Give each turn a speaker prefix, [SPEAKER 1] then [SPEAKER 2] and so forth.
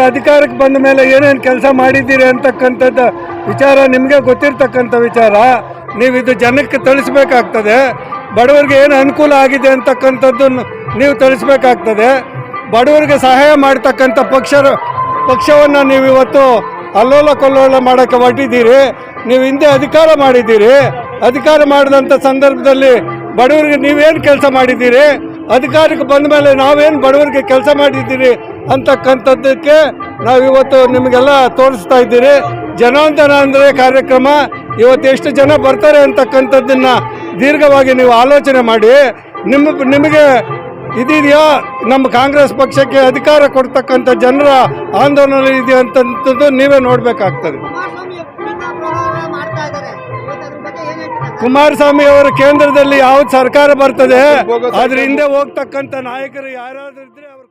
[SPEAKER 1] ಅಧಿಕಾರಕ್ಕೆ ಬಂದ ಮೇಲೆ ಏನೇನು ಕೆಲಸ ಮಾಡಿದ್ದೀರಿ ಅಂತಕ್ಕಂಥದ್ದು ವಿಚಾರ ನಿಮಗೆ ಗೊತ್ತಿರ್ತಕ್ಕಂಥ ವಿಚಾರ. ನೀವು ಇದು ಜನಕ್ಕೆ ತಿಳಿಸ್ಬೇಕಾಗ್ತದೆ. ಬಡವರಿಗೆ ಏನು ಅನುಕೂಲ ಆಗಿದೆ ಅಂತಕ್ಕಂಥದ್ದು ನೀವು ತಿಳಿಸ್ಬೇಕಾಗ್ತದೆ. ಬಡವರಿಗೆ ಸಹಾಯ ಮಾಡ್ತಕ್ಕಂಥ ಪಕ್ಷ, ಪಕ್ಷವನ್ನು ನೀವು ಇವತ್ತು ಅಲ್ಲೋಲ ಕಲ್ಲೋಲ ಮಾಡೋಕ್ಕೆ ಹೊರಟಿದ್ದೀರಿ. ನೀವು ಹಿಂದೆ ಅಧಿಕಾರ ಮಾಡಿದ್ದೀರಿ. ಅಧಿಕಾರ ಮಾಡಿದಂಥ ಸಂದರ್ಭದಲ್ಲಿ ಬಡವರಿಗೆ ನೀವೇನು ಕೆಲಸ ಮಾಡಿದ್ದೀರಿ? ಅಧಿಕಾರಕ್ಕೆ ಬಂದ ಮೇಲೆ ನಾವೇನು ಬಡವರಿಗೆ ಕೆಲಸ ಮಾಡಿದ್ದೀರಿ? ಅಂತಕ್ಕಂಥದ್ದಕ್ಕೆ ನಾವಿವತ್ತು ನಿಮಗೆಲ್ಲ ತೋರಿಸ್ತಾ ಇದ್ದೀರಿ. ಜನಾಂದನ ಅಂದರೆ ಕಾರ್ಯಕ್ರಮ. ಇವತ್ತು ಎಷ್ಟು ಜನ ಬರ್ತಾರೆ ಅಂತಕ್ಕಂಥದ್ದನ್ನು ದೀರ್ಘವಾಗಿ ನೀವು ಆಲೋಚನೆ ಮಾಡಿ. ನಿಮ್ಮ ನಿಮಗೆ ಇದೆಯಾ ನಮ್ಮ ಕಾಂಗ್ರೆಸ್ ಪಕ್ಷಕ್ಕೆ ಅಧಿಕಾರ ಕೊಡ್ತಕ್ಕಂಥ ಜನರ ಆಂದೋಲನ ಇದೆ ಅಂತಂಥದ್ದು ನೀವೇ ನೋಡಬೇಕಾಗ್ತದೆ.
[SPEAKER 2] ಅವರು?
[SPEAKER 1] ಕುಮಾರಸ್ವಾಮಿ ಅವರ ಕೇಂದ್ರದಲ್ಲಿ ಯಾವ್ದು ಸರ್ಕಾರ ಬರ್ತದೆ ಅದ್ರ ಹಿಂದೆ ಹೋಗ್ತಕ್ಕಂಥ ನಾಯಕರು ಯಾರಾದ್ರೂ ಇದ್ರೆ ಅವ್ರು